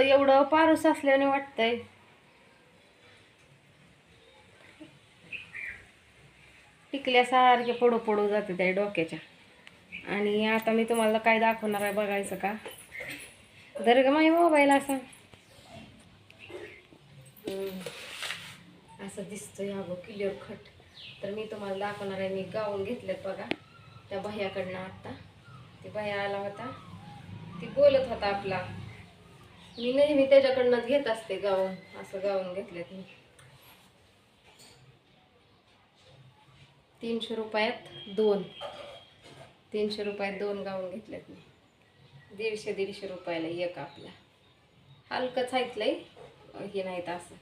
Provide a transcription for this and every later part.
एवढं पारूस असल्याने वाटतंय. टिकल्यासारखे पडू पडू जाते त्या डोक्याच्या. आणि आता मी तुम्हाला काय दाखवणार आहे बघायचं का? दर ग माझी मोबाईल असा. असं दिसतोय अगो क्लिअर खट तर मी तुम्हाला दाखवणार आहे मी गाऊन घेतल्यात बघा. त्या भह्याकडनं आत्ता ते भया आला होता. ती बोलत होता आपला. मी नेहमी त्याच्याकडनंच घेत असते गाऊन असं गाऊन घेतलेत मी तीनशे रुपयात दोन. तीनशे रुपयात दोन गाऊन घेतलेत मी. दीडशे दीडशे रुपयाला एक आपला. हलकंच ऐकलंय हे नाहीत असं.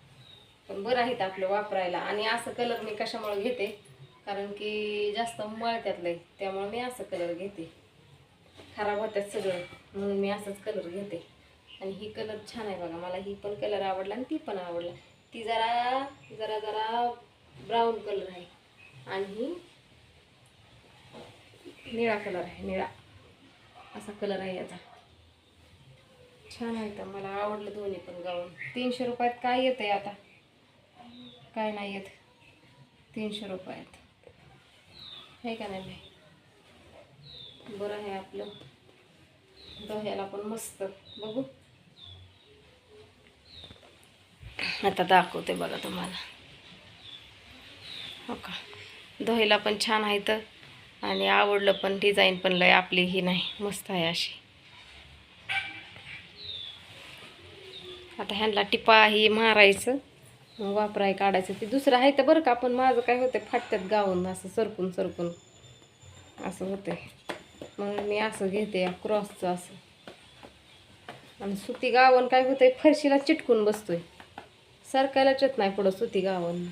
पण बरं आहेत आपलं वापरायला. आणि असं कलर मी कशामुळे घेते? कारण की जास्त मळत्यात लय त्यामुळे मी असं कलर घेते. खराब होत्यात सगळं म्हणून मी असंच कलर घेते. आणि ही कलर छान आहे बघा. मला ही पण कलर आवडला आणि ती पण आवडला. ती जरा जरा जरा ब्राऊन कलर आहे. आणि ही निळा कलर आहे निळा. असा कलर आहे याचा. छान आहे तर मला आवडलं दोन्ही पण गाऊन तीनशे रुपयात काय येतं आहे आता? काय नाही येत. तीनशे रुपयात. आहे का नाही भाई बरं आहे आपलं. दह्याला पण मस्त. बघू. आता दाखवते बघा तुम्हाला. हो का? दहीला पण छान आहे तर आणि आवडलं पण डिझाईन पण लय आपली ही नाही. मस्त आहे अशी. आता ह्यांना टिपा ही मारायचं. मग वापराय काढायचं. ते दुसरं आहे तर बरं का पण माझं काय होतं फाटत्यात गावून असं सरकून सरकून. असं होतंय. म्हणून मी असं घेते क्रॉसचं असं. आणि सुती गावन काय होतंय फरशीला चिटकून बसतोय. सरकायलाच येत नाही पुढं सुती गावन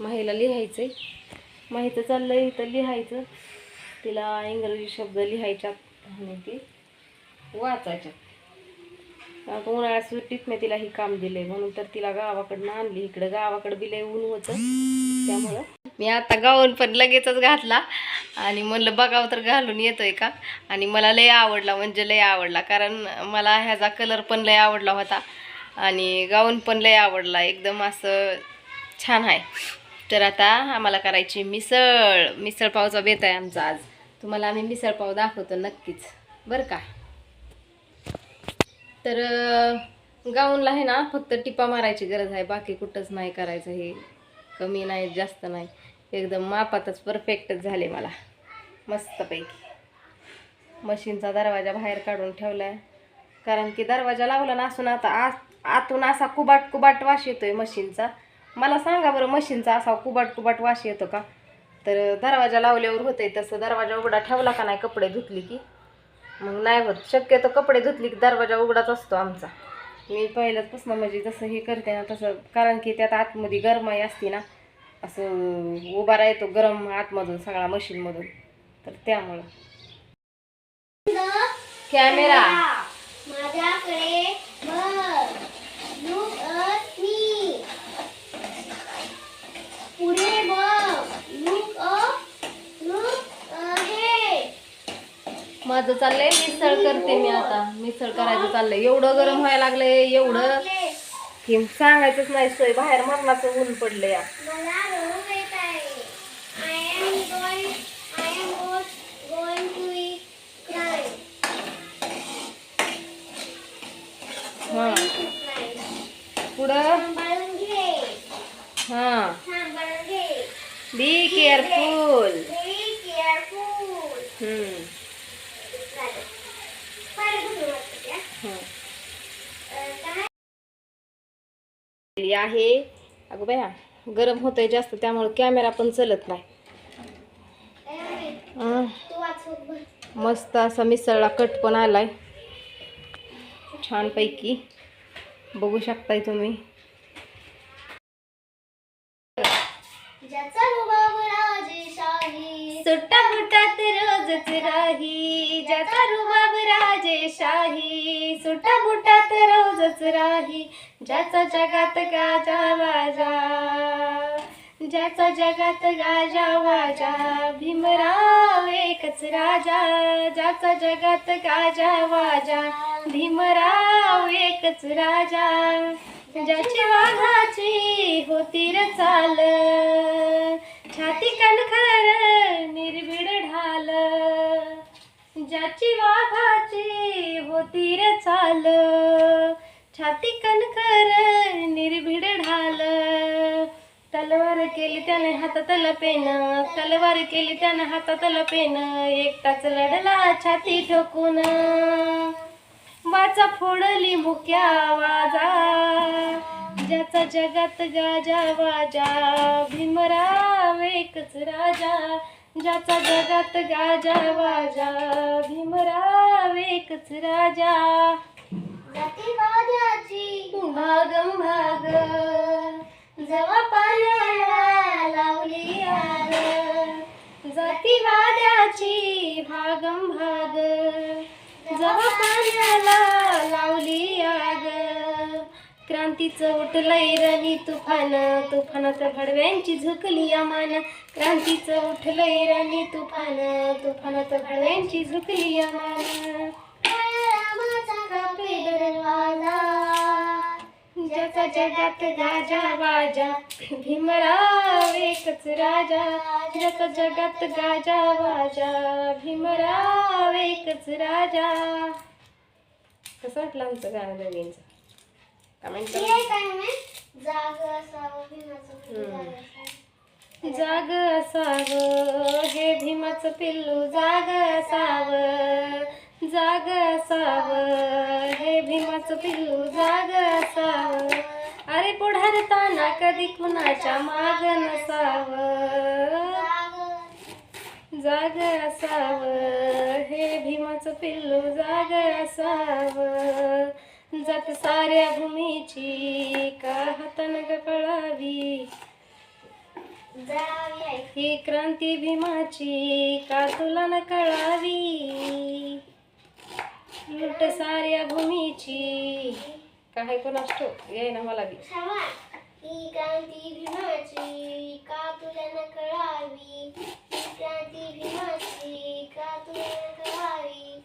माहीला लिहायचंय. माहिती आहे इथं लिहायचं. तिला इंग्रजी शब्द लिहायच्यात आणि ती. वाचायच्यात आता उन्हाळ्यात सुट्टीत मी तिला ही काम आहे म्हणून तर तिला गावाकडनं आणली. इकडं गावाकडं बिलय ऊन होतं. त्यामुळं. मी आता गाऊन पण लगेचच घातला. आणि म्हणलं बघावं तर घालून येतोय का? आणि मला लय आवडला म्हणजे लय आवडला. कारण मला ह्याचा कलर पण लय आवडला होता. आणि गाऊन पण लय आवडला. एकदम असं छान आहे. तर आता आम्हाला करायची मिसळ. मिसळ पावचा बेत आहे आमचा आज. तुम्हाला आम्ही मिसळ पाव दाखवतो नक्कीच. बरं का? तर गाऊनला आहे ना फक्त टिपा मारायची गरज आहे. बाकी कुठंच नाही करायचं हे. कमी नाही जास्त नाही. एकदम मापातच परफेक्टच झाले मला. मस्तपैकी. मशीनचा दरवाजा बाहेर काढून ठेवला आहे कारण की दरवाजा लावला नसून आता आत आतून असा कुबाट कुबाट वास येतोय मशीनचा. मला सांगा बरं मशीनचा असा कुबाट कुबाट वास येतो का? तर दरवाजा लावल्यावर होतंय तसं. दरवाजा उघडा ठेवला का नाही कपडे धुतली की? मग नाही होत. शक्यतो कपडे धुतली की दरवाजा उघडाच असतो आमचा. मी पहिल्याचपासून म्हणजे जसं हे करते ना तसं कारण की त्यात आतमध्ये गरमाई असते ना असं उभा राहतो गरम आतमधून सगळा मशीनमधून. तर त्यामुळं. कॅमेरा. माझ्याकडे बघ. लुक अट मी पुढे बघ. लुक अप लुक अहेड माझं चाललंय मिसळ करते मी आता. मिसळ करायचं चाललंय. एवढं गरम व्हायला लागलंय एवढं. की सांगायचंच नाही सोय बाहेर मरणाचं ऊन पडलं या मला हा. पुढं? हा. बी केअरफुल आहे. अगं बया गरम होतंय जास्त त्यामुळे कॅमेरा पण चलत नाही. हं. मस्त असा मिसळला कट पण आलाय. छानपैकी बघू शकताय तुम्ही. ज्याचा रुबाब सुट्टा बुटात रोजच राही. ज्याचा रुबाब राजेशाही सुट्टा बुटात रोजच राही. ज्याचा जगात गाजा वाजा. ज्याचा जगात गाजा वाजा भीमराव एकच राजा. ज्याचा जगात गाजा वाजा भीमराव एकच राजा. ज्याची वाघाची होती र चाल छाती कणखर निर्भीड ढाल. ज्याची वाघाची होती र चाल छाती कणखर निर्भीड ढाल. तलवार केली त्याने हातात लपेन तलवार केली त्याने हातात लपेन एकटाच लढला छाती ठोकून. वाचा फोडली मुक्या वाजा ज्याचा जगात गाजा वाजा भीमराव एकच राजा. ज्याचा जगात गाजा वाजा भीमराव एकच राजा. जाती भागम भाग जवा पाण्याला लावली आग जाती वाद्याची भागम भाग. जवा पाण्याला लावली आग. क्रांतीचं उठलंय रणी तुफान. तुफानात भडव्यांची झुकली अमान. क्रांतीचं उठलंय रणी तुफान. तुफानात भडव्यांची झुकली अमान. दरवाजा. ज्याचा जगात गाजा वाजा भीमराव एकच राजा. ज्याचा जगात गाजा वाजा भीमराव एकच राजा. कसं वाटलं आमचं गाणं नवीनचं कमेंट? जाग असावं भीमाचं पिल्लू हम्म. जाग जाग असावं. असावं हे भीमाचं पिल्लू जाग असावं. जाग असावं हे भीमाचं पिल्लू जाग असावं. कधी कुणाच्या माग नसावं? जाग असावं. हे भीमाचं पिल्लू जाग असावं. जात साऱ्या भूमीची का हातानं आहे. ही क्रांती भीमाची का तुला न कळावी? लुट साऱ्या भूमीची. काय कोणास ये ना मला बी. ही क्रांती भीमाची का तुला न कळावी ही क्रांती भीमाची का तुला न कळावी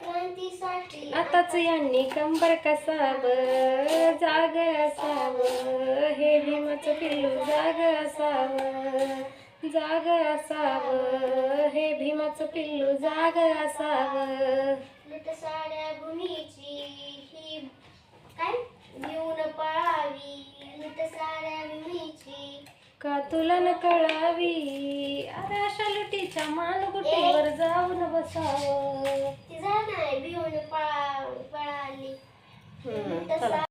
क्रांतीसाठी आताच यांनी कंबर कसावं जाग असावं. हे भीमाचं पिल्लू जाग असावं जाग असावं. हे भीमाचं पिल्लू जाग असावं. लुट साऱ्या भूमीची ही काय? घेऊन का तुला न कळावी. अरे अशा लुटीच्या मानगुटीवर जाऊन बसावं. ती नाही भिवून पळा पळाली.